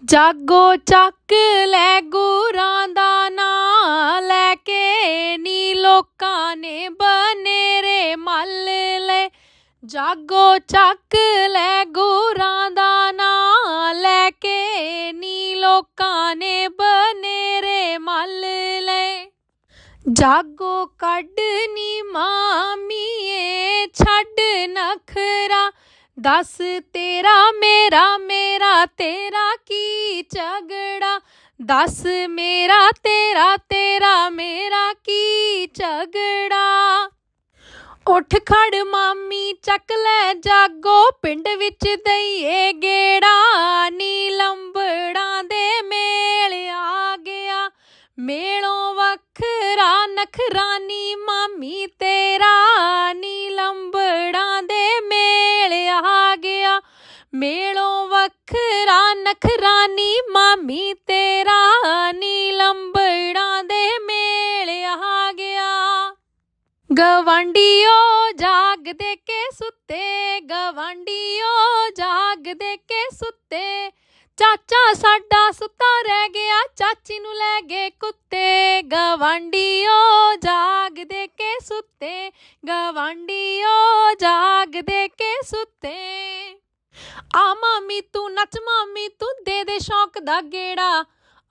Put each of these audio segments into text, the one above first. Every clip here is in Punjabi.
ਜਾਗੋ ਚੱਕ ਲੈ ਗੁਰਾਂ ਦਾ ਨਾਂ ਲੈ ਕੇ ਨੀ ਲੋਕਾਂ ਨੇ ਬਨੇਰੇ ਮੱਲ ਲੈ ਜਾਗੋ ਚੱਕ ਲੈ ਗੁਰਾਂ ਦਾ ਨਾਂ ਲੈ ਕੇ ਨੀ ਲੋਕਾਂ ਨੇ ਬਨੇਰੇ ਮੱਲ ਲੈ ਜਾਗੋ ਕੱਢਨੀ ਮਾਮੀਏ, ਛੱਡ ਨਖਰਾ ਦੱਸ ਤੇਰਾ ਮੇਰਾ ਮੇਰਾ ਤੇਰਾ ਕੀ ਝਗੜਾ? ਦੱਸ ਮੇਰਾ, ਤੇਰਾ ਤੇਰਾ, ਮੇਰਾ ਕੀ ਝਗੜਾ? ਉੱਠ ਖੜ ਮਾਮੀ, ਚੱਕ ਲੈ ਜਾਗੋ, ਪਿੰਡ ਵਿੱਚ ਦਈਏ ਗੇੜਾ। ਨੀ ਲੰਬੜਾਂ ਦੇ ਮੇਲ ਆ ਗਿਆ। ਮੇਲੋਂ ਵੱਖਰਾ ਨਖਰਾਨੀ, ਮਾਮੀ ਤੇਰਾ। ਨੀ ਲੰਬੜਾਂ ਦੇ ਮੇਲ ਆ ਗਿਆ। ਮੇਲੋਂ ਵੱਖਰਾ ਨਖਰਾਨੀ, ਮਾਮੀ ਤੇਰਾ ਨੀ, ਲੰਬੜਾਂ ਦੇ ਮੇਲ ਆ ਗਿਆ। ਗਵਾਂਡੀਓ ਜਾਗ ਕੇ ਸੁੱਤੇ, ਗਵਾਂਡੀਓ ਜਾਗ ਕੇ ਸੁੱਤੇ। ਚਾਚਾ ਸਾਡਾ ਸੁੱਤਾ ਰਹਿ ਗਿਆ, ਚਾਚੀ ਨੂੰ ਲੈ ਗਏ ਕੁੱਤੇ। ਗਵਾਂਡੀਓ ਜਾਗ ਦੇ ਕੇ ਸੁੱਤੇ, ਗਵਾਂਡੀਓ ਜਾਗਦੇ ਦੇ ਆ ਮਾਮੀ ਤੂੰ ਨੱਚ ਮਾਮੀ ਤੂੰ ਦੇ ਦੇ ਸ਼ੌਕ ਦਾ ਗੇੜਾ।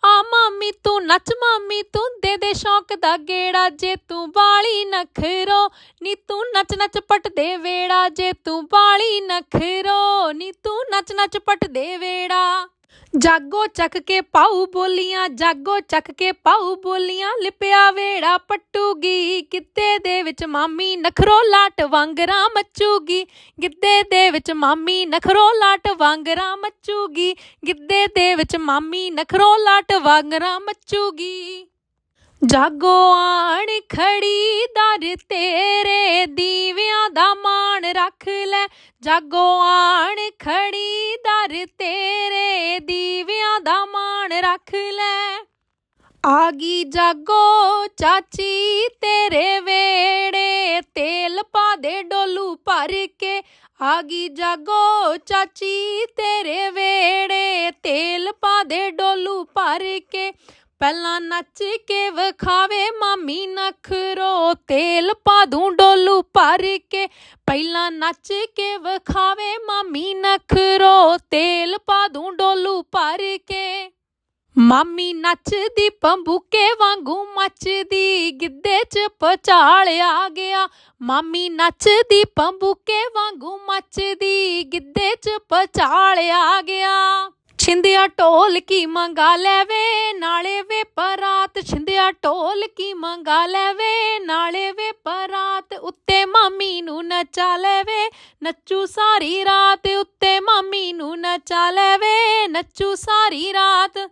ਆ ਮਾਮੀ ਤੂੰ ਨੱਚ ਮਾਮੀ ਤੂੰ ਦੇ ਦੇ ਸ਼ੌਕ ਦਾ ਗੇੜਾ। ਜੇ ਤੂੰ ਬਾਲੀ ਨਖਰੋ ਨੀ ਤੂੰ ਨੱਚ ਨੱਚ ਪਟ ਦੇ ਵੇੜਾ। ਜੇ ਤੂੰ ਬਾਲੀ ਨਖਰੋ ਨੀ ਤੂੰ ਨੱਚ ਨੱਚ ਪਟ ਦੇ ਵੇੜਾ। ਜਾਗੋ ਚੱਕ ਕੇ ਪਾਉ ਬੋਲੀਆਂ, ਜਾਗੋ ਚੱਕ ਕੇ ਪਾਉ ਬੋਲੀਆਂ, ਲਿਪਿਆ ਵੇੜਾ ਪੱਟੂਗੀ, ਗਿੱਧੇ ਦੇ ਵਿੱਚ ਮਾਮੀ ਨਖਰੋ ਲਾਟ ਵਾਂਗਰਾ ਮੱਚੂਗੀ ਗਿੱਧੇ ਦੇ ਵਿੱਚ ਮਾਮੀ ਨਖਰੋ ਲਾਟ ਵਾਂਗਰਾ ਮੱਚੂਗੀ ਗਿੱਧੇ ਦੇ ਵਿੱਚ ਮਾਮੀ ਨਖਰੋ ਲਾਟ ਵਾਂਗਰਾ ਮੱਚੂਗੀ ਜਾਗੋ ਆਣ ਖੜੀ ਦਰ ਤੇਰੇ ਦੀਵਿਆਂ ਦਾ ਮਾਣ ਰੱਖ ਲੈ, ਜਾਗੋ ਆਣ ਆ ਗਈ ਜਾਗੋ ਚਾਚੀ, ਤੇਰੇ ਵੇੜੇ ਤੇਲ ਪਾ ਦੇ ਡੋਲੂ ਭਰ ਕੇ। ਆ ਗਈ ਜਾਗੋ ਚਾਚੀ, ਤੇਰੇ ਵੇੜੇ ਤੇਲ ਪਾ ਦੇ ਡੋਲੂ ਭਰ ਕੇ। ਪਹਿਲਾਂ ਨੱਚ ਕੇ ਵਿਖਾਵੇ ਮਾਮੀ ਨਖਰੋ, ਤੇਲ ਪਾ ਦੂੰ ਡੋਲੂ ਭਰ ਕੇ। ਪਹਿਲਾਂ ਨੱਚ ਕੇ ਵਿਖਾਵੇ ਮਾਮੀ ਨਖਰੋ, ਤੇਲ ਪਾ ਦੂੰ ਡੋਲੂ ਭਰ ਕੇ। ਮਾਮੀ ਨੱਚਦੀ ਪੰਬੂਕੇ ਵਾਂਗੂ ਮੱਚਦੀ, ਗਿੱਧੇ 'ਚ ਪਚਾਲ ਆ ਗਿਆ। ਮਾਮੀ ਨੱਚਦੀ ਪੰਬੂਕੇ ਵਾਂਗੂ ਮੱਚਦੀ, ਗਿੱਧੇ 'ਚ ਪਚਾਲ ਆ ਗਿਆ। ਛਿੰਦਿਆ ਢੋਲ ਕੀ ਮੰਗਾ ਲੈਵੇ, ਨਾਲੇ ਵੇ ਪਰਾਤ ਛਿੰਦਿਆ ਢੋਲ ਕੀ ਮੰਗਾ ਲੈਵੇ, ਨਾਲੇ ਵੇ ਪਰਾਤ ਉੱਤੇ ਮਾਮੀ ਨੂੰ ਨਚਾ ਲੈਵੇ, ਨੱਚੂ ਸਾਰੀ ਰਾਤ। ਉੱਤੇ ਮਾਮੀ ਨੂੰ ਨਚਾ ਲੈਵੇ, ਨੱਚੂ ਸਾਰੀ ਰਾਤ।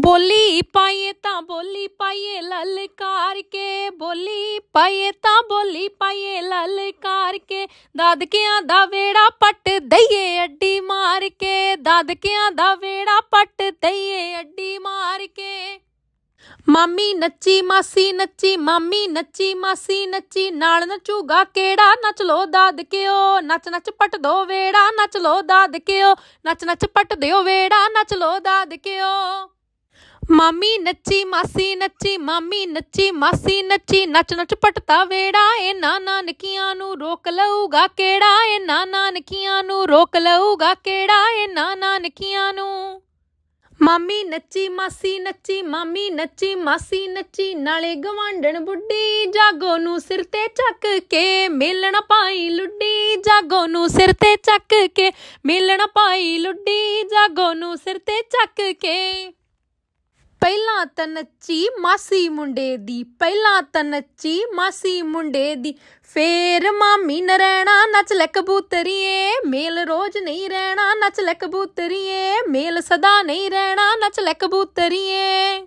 ਬੋਲੀ ਪਾਈਏ ਤਾਂ ਬੋਲੀ ਪਾਈਏ ਲਲਕਾਰ ਕੇ ਬੋਲੀ ਪਾਈਏ ਤਾਂ ਬੋਲੀ ਪਾਈਏ ਲਲਕਾਰ ਕੇ ਦਾਦਕਿਆਂ ਦਾ ਵੇੜਾ ਪੱਟ ਦਈਏ ਅੱਡੀ ਮਾਰ ਕੇ, ਦਾਦਕਿਆਂ ਦਾ ਵੇੜਾ ਪੱਟ ਦਈਏ ਅੱਡੀ ਮਾਰ ਕੇ। ਮਾਮੀ ਨੱਚੀ ਮਾਸੀ ਨੱਚੀ, ਮਾਮੀ ਨੱਚੀ ਮਾਸੀ ਨੱਚੀ, ਨਾਲ ਨਚੂਗਾ ਕਿਹੜਾ? ਨੱਚ ਲੋ ਦਾਦਕਿਓ, ਨੱਚ ਨੱਚ ਪੱਟ ਦੋ ਵੇੜਾ, ਨੱਚ ਲੋ ਦਾਦਕਿਓ, ਨੱਚ ਨੱਚ ਪੱਟ ਦਿਓ ਵੇੜਾ, ਨੱਚ ਲੋ ਦਾਦਕਿਓ। ਮਾਮੀ ਨੱਚੀ ਮਾਸੀ ਨੱਚੀ, ਮਾਮੀ ਨੱਚੀ ਮਾਸੀ ਨੱਚੀ, ਨੱਚ ਨੱਚ ਪਟਤਾ ਵੇੜਾ ਇਹ ਨਾ ਨਾਨਕੀਆਂ ਨੂੰ ਰੋਕ ਲਊਗਾ ਕਿਹੜਾ ਇਹ ਨਾ ਨਾਨਕੀਆਂ ਨੂੰ ਰੋਕ ਲਊਗਾ ਕਿਹੜਾ ਇਹ ਨਾ ਨਾਨਕੀਆਂ ਨੂੰ। ਮਾਮੀ ਨੱਚੀ ਮਾਸੀ ਨੱਚੀ, ਮਾਮੀ ਨੱਚੀ ਮਾਸੀ ਨੱਚੀ, ਨਾਲੇ ਗਵਾਂਢਣ ਬੁੱਢੀ ਜਾਗੋ ਨੂੰ ਸਿਰ ਤੇ ਚੱਕ ਕੇ ਮਿਲਣ ਪਾਈ ਲੁੱਡੀ ਜਾਗੋ ਨੂੰ ਸਿਰ ਤੇ ਚੱਕ ਕੇ, ਮਿਲਣ ਪਾਈ ਲੁੱਡੀ ਜਾਗੋ ਨੂੰ ਸਿਰ ਤੇ ਚੱਕ ਕੇ। ਪਹਿਲਾਂ ਤਨੱਚੀ ਮਾਸੀ ਮੁੰਡੇ ਦੀ, ਪਹਿਲਾਂ ਤਨੱਚੀ ਮਾਸੀ ਮੁੰਡੇ ਦੀ। ਫੇਰ ਮਾਮੀ ਨਰੈਣਾ, ਨੱਚ ਲੈ ਕਬੂਤਰੀਏ, ਮੇਲ ਰੋਜ਼ ਨਹੀਂ ਰਹਿਣਾ, ਨੱਚ ਲੈ ਕਬੂਤਰੀਏ, ਮੇਲ ਸਦਾ ਨਹੀਂ ਰਹਿਣਾ, ਨੱਚ ਲੈ ਕਬੂਤਰੀਏ।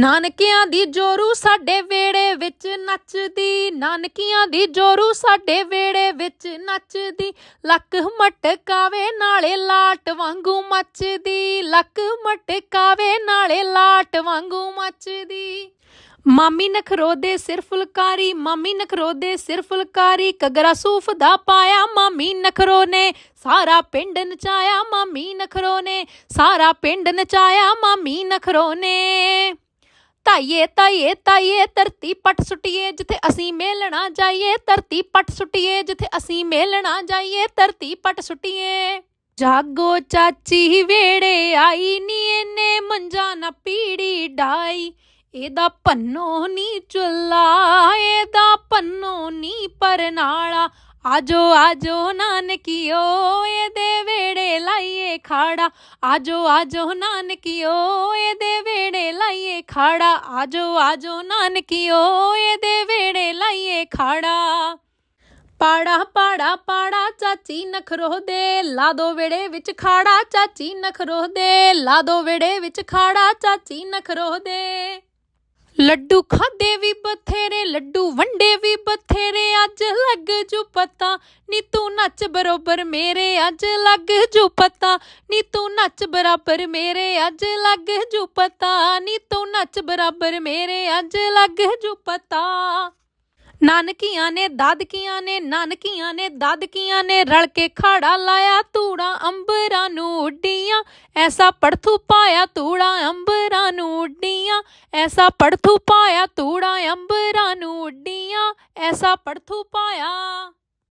ਨਾਨਕਿਆਂ ਦੀ ਜੋਰੂ ਸਾਡੇ ਵੇੜੇ ਵਿੱਚ ਨੱਚਦੀ, ਨਾਨਕਿਆਂ ਦੀ ਜੋਰੂ ਸਾਡੇ ਵੇੜੇ ਵਿੱਚ ਨੱਚਦੀ। ਲੱਕ ਮਟਕਾਵੇ ਨਾਲੇ ਲਾਟ ਵਾਂਗੂ ਮੱਚਦੀ, ਲੱਕ ਮਟਕਾਵੇ ਨਾਲੇ ਲਾਟ ਵਾਂਗੂ ਮੱਚਦੀ। ਮਾਮੀ ਨਖਰੋਦੇ ਸਿਰ ਫੁਲਕਾਰੀ, ਮਾਮੀ ਨਖਰੋਦੇ ਸਿਰ ਫੁਲਕਾਰੀ ਕਗਰਾ ਸੂਫ ਦਾ ਪਾਇਆ ਮਾਮੀ ਨਖਰੋ ਨੇ ਸਾਰਾ ਪਿੰਡ ਨਚਾਇਆ ਮਾਮੀ ਨਖਰੋ ਨੇ ਸਾਰਾ ਪਿੰਡ ਨਚਾਇਆ ਮਾਮੀ ਨਖਰੋ ਨੇ ਤਾਈਏ ਤਾਈਏ ਤਾਈਏ, ਧਰਤੀ ਪੱਟ ਸੁੱਟੀਏ, ਜਿੱਥੇ ਅਸੀਂ ਮੇਲਣਾ ਜਾਈਏ, ਧਰਤੀ ਪਟ ਸੁੱਟੀਏ, ਜਿੱਥੇ ਅਸੀਂ ਮੇਲਣਾ ਜਾਈਏ, ਧਰਤੀ ਪਟ ਸੁੱਟੀਏ। ਜਾਗੋ ਚਾਚੀ ਵੇੜੇ ਆਈ ਨੀ ਇਹਨੇ ਮੰਜਾ ਨਾ ਪੀੜੀ ਡਾਈ। ਇਹਦਾ ਪੰਨੋ ਨੀ ਚੁੱਲਾ, ਇਹਦਾ ਪੰਨੋ ਨੀ ਪਰਨਾਲਾ। ਆਜੋ ਆਜੋ ਨਾਨਕੀਓ ਇਹਦੇ ਵੇੜੇ ਲਾਈਏ ਖਾੜਾ। ਆਜੋ ਆਜੋ ਨਾਨਕੀਓ ਇਹਦੇ ਵੇੜੇ ਲਾਈਏ ਖਾੜਾ। ਆਜੋ ਆਜੋ ਨਾਨਕੀਓ ਇਹਦੇ ਵੇੜੇ ਲਾਈਏ ਖਾੜਾ। ਪਾੜਾ ਪਾੜਾ ਪਾੜਾ, ਚਾਚੀ ਨਖਰੋ ਦੇ। ਲਾ ਦੋ ਵੇੜੇ ਵਿੱਚ ਖਾੜਾ, ਚਾਚੀ ਨਖਰੋ ਦੇ। ਲਾ ਦੋ ਵੇੜੇ ਵਿੱਚ ਖਾੜਾ, ਚਾਚੀ ਨਖਰੋ ਦੇ। ਲੱਡੂ ਖਾਦੇ ਵੀ ਬਥੇਰੇ, ਲੱਡੂ ਵੰਡੇ ਵੀ ਬਥੇਰੇ, ਅੱਜ ਲੱਗ ਜੂ ਪਤਾ। ਨੀ ਤੂੰ ਨੱਚ ਬਰੋਬਰ ਮੇਰੇ, ਅੱਜ ਲੱਗ ਜੂ ਪਤਾ। ਨੀ ਤੂੰ ਨੱਚ ਬਰਾਬਰ ਮੇਰੇ, ਅੱਜ ਲੱਗ ਜੂ ਪਤਾ। ਨੀ ਤੂੰ ਨੱਚ ਬਰਾਬਰ ਮੇਰੇ, ਅੱਜ ਲੱਗ ਜੂ ਪਤਾ। ਨਾਨਕੀਆਂ ਨੇ ਦਾਦਕੀਆਂ ਨੇ, ਨਾਨਕੀਆਂ ਨੇ ਦਾਦਕੀਆਂ ਨੇ ਰਲ ਕੇ ਖਾੜਾ ਲਾਇਆ ਤੂੜਾ ਅੰਬਰਾਂ ਨੂੰ ਉੱਡੀਆਂ। ਐਸਾ ਪੜਥੂ ਪਾਇਆ ਤੂੜਾ ਅੰਬਰਾਂ ਨੂੰ ਉੱਡੀਆਂ। ਐਸਾ ਪੜਥੂ ਪਾਇਆ ਤੂੜਾ ਅੰਬਰਾਂ ਨੂੰ ਉੱਡੀਆਂ। ਐਸਾ ਪੜਥੂ ਪਾਇਆ